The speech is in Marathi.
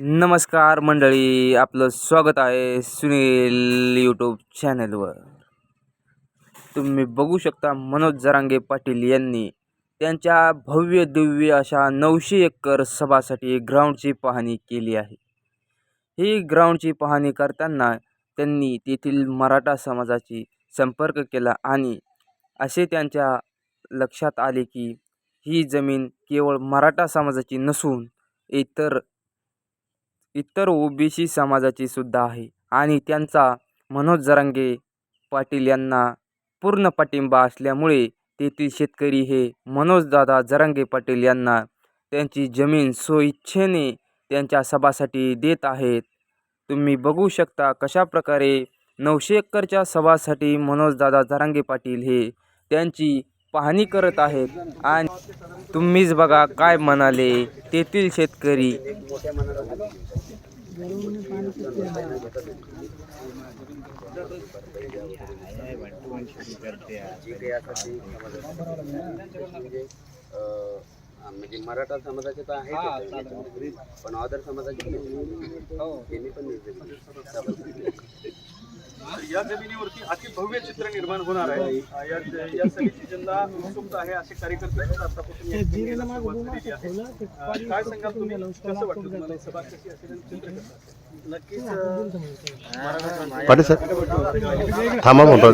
नमस्कार मंडळी आपलं स्वागत आहे सुनील यूट्यूब चॅनलवर तुम्ही बघू शकता मनोज जरांगे पाटील यांनी त्यांच्या भव्य दिव्य अशा नऊशे एकर सभासाठी ग्राउंडची पाहणी केली आहे. ही ग्राउंडची पाहणी करताना त्यांनी तेथील मराठा समाजाची संपर्क केला आणि असे त्यांच्या लक्षात आले की ही जमीन केवळ मराठा समाजाची नसून इतर इतर ओबीसी समाजाची सुद्धा आहे. आणि त्यांचा मनोज जरांगे पाटील यांना पूर्ण पाठिंबा असल्यामुळे तेथील शेतकरी हे मनोजदादा जरांगे पाटील यांना त्यांची जमीन स्वइच्छेने त्यांच्या सभासाठी देत आहेत. तुम्ही बघू शकता कशा प्रकारे नऊशे एकरच्या सभासाठी मनोजदादा जरांगे पाटील हे त्यांची पाहणी करत आहेत. आणि तुम्हीच बघा काय म्हणाले तेथील शेतकरी. म्हणजे मराठा समाजाचे तर आहे. पण अदर समाजाचे त्यांनी पण निर्देश या जमिनीवरती अति भव्य चित्र निर्माण होणार आहे. अ, या या सभेची उत्सुकता आहे असे कार्यकर्ते आतापासून या सभेला सुरुवात झालेली आहे. काय सांगाल तुम्ही? कसं वाटतं तुम्हाला? सभा कशी असेल चित्र कसं? असेल? पाटील सर. थांबा म्हणतो